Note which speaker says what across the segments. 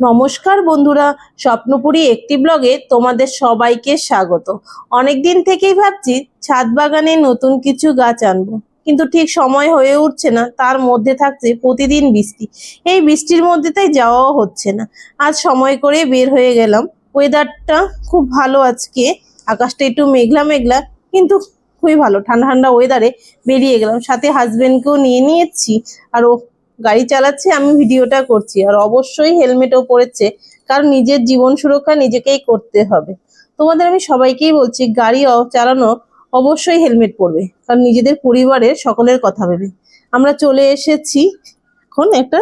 Speaker 1: নমস্কার বন্ধুরা, স্বপ্নপুরী একটি ব্লগে তোমাদের সবাইকে স্বাগত। অনেকদিন থেকেই ভাবছি ছাদ বাগানে নতুন কিছু গাছ আনব। কিন্তু ঠিক সময় হয়ে উঠছে না, তার মধ্যে থাকছে প্রতিদিন বৃষ্টি। এই বৃষ্টির মধ্যে তাই যাওয়াও হচ্ছে না। আজ সময় করে বের হয়ে গেলাম। ওয়েদারটা খুব ভালো আজকে। আকাশটা একটু মেঘলা মেঘলা, কিন্তু খুবই ভালো। ঠান্ডা ঠান্ডা ওয়েদারে বেরিয়ে গেলাম। সাথে হাজবেন্ডকেও নিয়ে নিয়েছি, আর ও গাড়ি চালাচ্ছে, আমি ভিডিওটা করছি। আর অবশ্যই হেলমেটও পরেছে, কারণ নিজের জীবন সুরক্ষা নিজেকেই করতে হবে। তোমাদের আমি সবাইকেই বলছি, গাড়ি চালানো অবশ্যই হেলমেট পরবে, কারণ নিজেদের পরিবারের সকলের কথা ভেবে। আমরা চলে এসেছি এখন একটা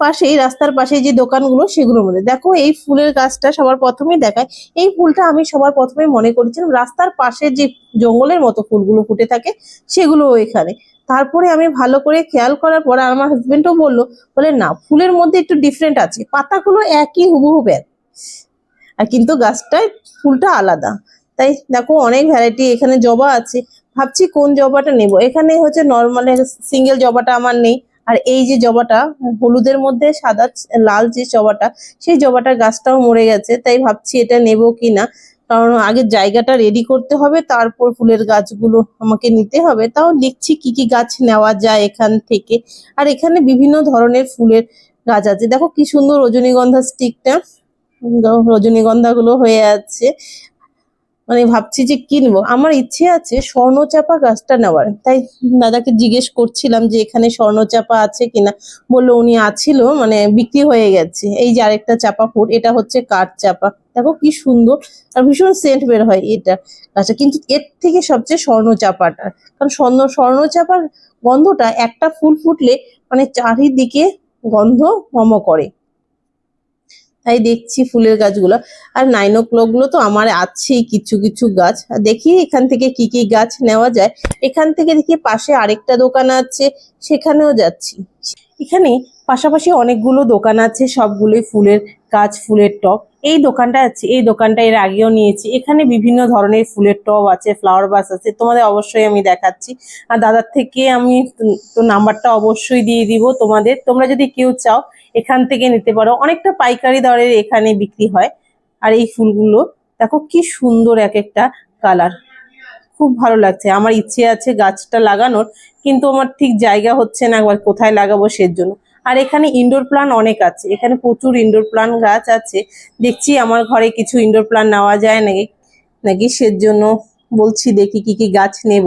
Speaker 1: পাশেই, রাস্তার পাশে যে দোকানগুলো, সেগুলোর মধ্যে। দেখো, এই ফুলের গাছটা সবার প্রথমেই দেখায়। এই ফুলটা আমি সবার প্রথমে মনে করেছিলাম, রাস্তার পাশে যে জঙ্গলের মতো ফুলগুলো ফুটে থাকে, সেগুলো এখানে তারপরে আমি ভালো করে খেয়াল করার পর আমার হাজবেন্ডও বলল, বলে, না, ফুলের মধ্যে একটু ডিফারেন্ট আছে। পাতাগুলো একই হুবহু এক আর কিন্তু গাছটায় ফুলটা আলাদা। তাই দেখো অনেক ভ্যারাইটি এখানে জবা আছে। ভাবছি কোন জবাটা নেব? এখানে হচ্ছে নর্মাল সিঙ্গেল জবাটা আমার নেই। আর এই যে জবাটা, হলুদের মধ্যে সাদা, লাল যে জবাটা, সেই জবাটার গাছটাও মরে গেছে। তাই ভাবছি এটা নেব কি না কারণ আগে জায়গাটা রেডি করতে হবে, তারপর ফুলের গাছগুলো আমাকে নিতে হবে। তাও দেখছি কি কি গাছ নেওয়া যায় এখান থেকে। আর এখানে বিভিন্ন ধরনের ফুলের গাছ আছে। দেখো কি সুন্দর রজনীগন্ধা স্টিকটা রজনীগন্ধা গুলো হয়ে আছে। মানে ভাবছি যে কিনবো। আমার ইচ্ছে আছে স্বর্ণচাপা গাছটা নেওয়ার। তাই দাদাকে জিজ্ঞেস করছিলাম যে এখানে স্বর্ণচাপা আছে কিনা। বলল উনি আছিল মানে বিক্রি হয়ে গেছে। এই যে আরেকটা চাপা ফুল, এটা হচ্ছে কাঠ চাপা। দেখো কি সুন্দর আর ভীষণ সেন্ট বের হয় এটা গাছটা। কিন্তু এর থেকে সবচেয়ে স্বর্ণ চাপাটা কারণ স্বর্ণ স্বর্ণ চাপার গন্ধটা একটা ফুল ফুটলে মানে চারিদিকে গন্ধ মম করে। তাই দেখছি ফুলের গাছগুলো। আর নাইন ও গুলো তো আমার আছেই কিছু কিছু গাছ। দেখি এখান থেকে কি কি গাছ নেওয়া যায়। এখান থেকে দেখি পাশে আরেকটা দোকান আছে, সেখানেও যাচ্ছি। এখানে পাশাপাশি অনেকগুলো দোকান আছে, সবগুলোই ফুলের গাছ, ফুলের টব। এই দোকানটা আছে, এই দোকানটা এর আগেও নিয়েছি। এখানে বিভিন্ন ধরনের ফুলের টব আছে ফ্লাওয়ার বাস আছে, তোমাদের অবশ্যই আমি দেখাচ্ছি। আর দাদার থেকে আমি তো- নাম্বারটা অবশ্যই দিয়ে দিব তোমাদের। তোমরা যদি কেউ চাও এখান থেকে নিতে পারো। অনেকটা পাইকারি দরের এখানে বিক্রি হয়। আর এই ফুলগুলো, দেখো কি সুন্দর এক একটা কালার। খুব ভালো লাগছে। আমার ইচ্ছে আছে গাছটা লাগানোর, কিন্তু আমার ঠিক জায়গা হচ্ছে না একবার কোথায় লাগাবো সের জন্য আর এখানে ইনডোর প্লান অনেক আছে। এখানে প্রচুর ইনডোর প্লান গাছ আছে। দেখছি আমার ঘরে কিছু ইনডোর প্লান নেওয়া যায় নাকি? নাকি সের জন্য বলছি দেখি কি কি গাছ নেব।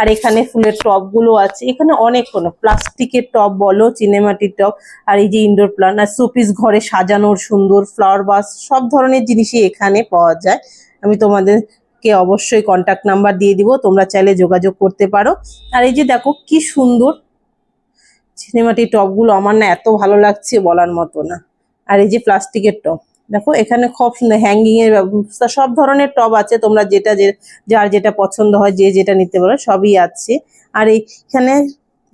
Speaker 1: আর এখানে ফুলের টবগুলো আছে। এখানে অনেক কোনো। প্লাস্টিকের টব বলো চিনেমাটির টব আর এই যে ইনডোর প্লান্ট আর শোপিস ঘরে সাজানোর সুন্দর ফ্লাওয়ার বাস সব ধরনের জিনিসই এখানে পাওয়া যায়। আমি তোমাদেরকে অবশ্যই কন্টাক্ট নাম্বার দিয়ে দিব। তোমরা চাইলে যোগাযোগ করতে পারো। আর এই যে দেখো, কি সুন্দর চিনেমাটির টবগুলো আমার না এত ভালো লাগছে বলার মতো না। আর এই যে প্লাস্টিকের টব দেখো এখানে খুব হ্যাঙ্গিং এর ব্যবস্থা, সব ধরনের টব আছে, তোমরা যেটা যে, যার যেটা পছন্দ হয়, যে যেটা নিতে পারো, সবই আছে। আর এইখানে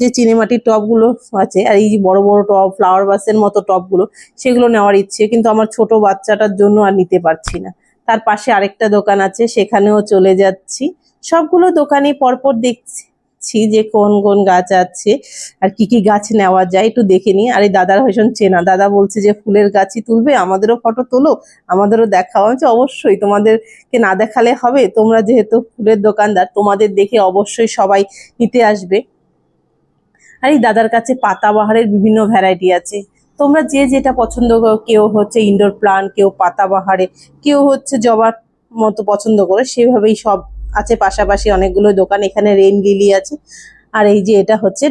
Speaker 1: যে চিনেমাটির টবগুলো আছে, আর এই যে বড় বড় টপ ফ্লাওয়ার বাসের মতো টবগুলো সেগুলো নেওয়ার ইচ্ছে, কিন্তু আমার ছোট বাচ্চাটার জন্য আর নিতে পারছি না। তার পাশে আরেকটা দোকান আছে, সেখানেও চলে যাচ্ছি। সবগুলো দোকানে পরপর দেখছি। যে কোন কোন গাছ আছে, আর কি কি গাছ নেওয়া যায় একটু দেখে নিই। আর এই দাদার ভীষণ চেনা। দাদা বলছে যে ফুলের গাছই তুলবে, আমাদেরও ফটো তোলো, আমাদেরও দেখাও। আমি অবশ্যই, তোমাদেরকে না দেখালে হবে। তোমরা যেহেতু ফুলের দোকানদার, তোমাদের দেখে অবশ্যই সবাই নিতে আসবে। আর এই দাদার কাছে পাতাবাহারের বিভিন্ন ভ্যারাইটি আছে। তোমরা যে যেটা পছন্দ করো, কেউ হচ্ছে ইনডোর প্লান্ট কেউ পাতাবাহারে, কেউ হচ্ছে জবার মতো পছন্দ করে, সেভাবেই সব আছে, পাশাপাশি অনেকগুলো দোকান, এখানে রেইন লিলি আছে। আর এই যে এটা হচ্ছে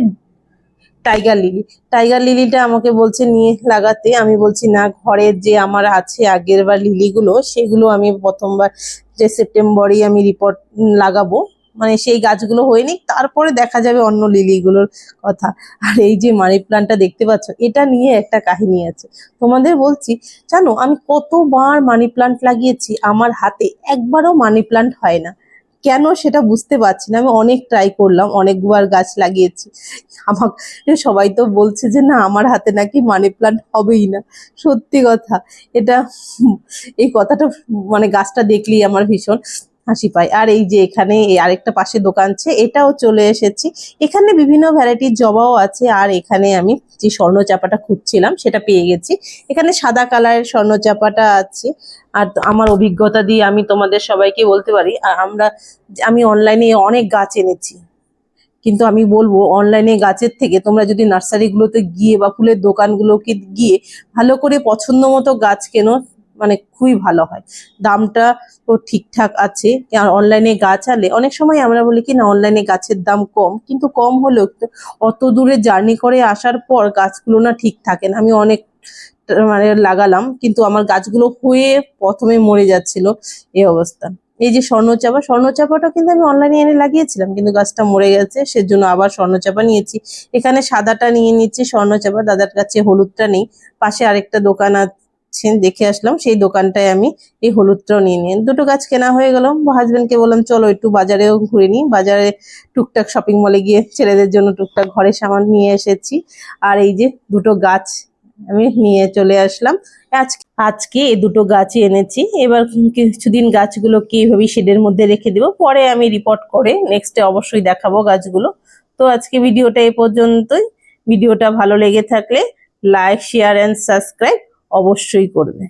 Speaker 1: টাইগার লিলি। টাইগার লিলিটা আমাকে বলছে, নিয়ে লাগাতে। আমি বলছি, না ঘরের যে আমার আছে আগের বার লিলিগুলো, সেগুলো আমি প্রথমবার যে সেপ্টেম্বরেই আমি রিপোর্ট লাগাবো। মানে সেই গাছগুলো হয়নি, তারপরে দেখা যাবে অন্য লিলিগুলোর কথা। আর এই যে মানি প্লান্টটা দেখতে পাচ্ছ, এটা নিয়ে একটা কাহিনী আছে। তোমাদের বলছি, জানো, আমি কতবার মানি প্লান্ট লাগিয়েছি, আমার হাতে একবারও মানি প্লান্ট হয় না। কেন সেটা বুঝতে পারছি না। আমি অনেক ট্রাই করলাম, অনেকবার গাছ লাগিয়েছি। আমাকে সবাই তো বলছে যে, না, আমার হাতে নাকি মানি প্লান্ট হবেই না। সত্যি কথা, এটা, এই কথাটা মানে গাছটা দেখলেই আমার ভীষণ হাসি পায়। আর এই যে এখানে আরেকটা পাশে দোকান আছে, এটাও চলে এসেছি। এখানে বিভিন্ন ভ্যারাইটির জবাও আছে, আর এখানে আমি যে স্বর্ণ চাপাটা খুঁজছিলাম, সেটা পেয়ে গেছি। এখানে সাদা কালারের স্বর্ণ চাপাটা আছে। আর আমার অভিজ্ঞতা দিয়ে আমি তোমাদের সবাইকে বলতে পারি আমরা, আমি অনলাইনে অনেক গাছ এনেছি। কিন্তু আমি বলব, অনলাইনে গাছের থেকে তোমরা যদি নার্সারিগুলোতে গিয়ে বা ফুলের দোকানগুলোকে গিয়ে ভালো করে পছন্দ মতো গাছ কেনো মানে খুবই ভালো হয়। দামটা তো ঠিকঠাক আছে। অনলাইনে গাছ আলে অনেক সময় আমরা বলি কি না অনলাইনে গাছের দাম কম, কিন্তু কম হলেও অত দূরে জার্নি করে আসার পর গাছগুলো না ঠিক থাকে না। আমি অনেক মানে লাগালাম, কিন্তু আমার গাছগুলো হয়ে প্রথমে মরে যাচ্ছিল এই অবস্থা। এই যে স্বর্ণচাপা, স্বর্ণচাপাটা কিন্তু আমি অনলাইনে এনে লাগিয়েছিলাম, কিন্তু গাছটা মরে গেছে, সেজন্য আবার স্বর্ণচাপা নিয়েছি। এখানে সাদাটা নিয়ে নিচ্ছি, স্বর্ণচাপা, দাদার কাছে হলুদটা নেই। পাশে আরেকটা দোকান আছে দেখে আসলাম, সেই দোকানটায় আমি এই হলুদটাও নিয়ে নিই দুটো গাছ কেনা হয়ে গেল। হাজবেন্ডকে বললাম, চলো একটু বাজারেও ঘুরে নিই। বাজারে টুকটাক শপিং মলে গিয়ে ছেলেদের জন্য টুকটাক ঘরের সামান নিয়ে এসেছি। আর এই যে দুটো গাছ আমি নিয়ে চলে আসলাম। আজ আজকে এই দুটো গাছই এনেছি। এবার কিছুদিন গাছগুলোকে এইভাবে শেডের মধ্যে রেখে দেবো। পরে আমি রিপোর্ট করে নেক্সটে অবশ্যই দেখাবো গাছগুলো। তো আজকে ভিডিওটা এ পর্যন্তই। ভিডিওটা ভালো লেগে থাকলে লাইক শেয়ার অ্যান্ড সাবস্ক্রাইব অবশ্যই করবে।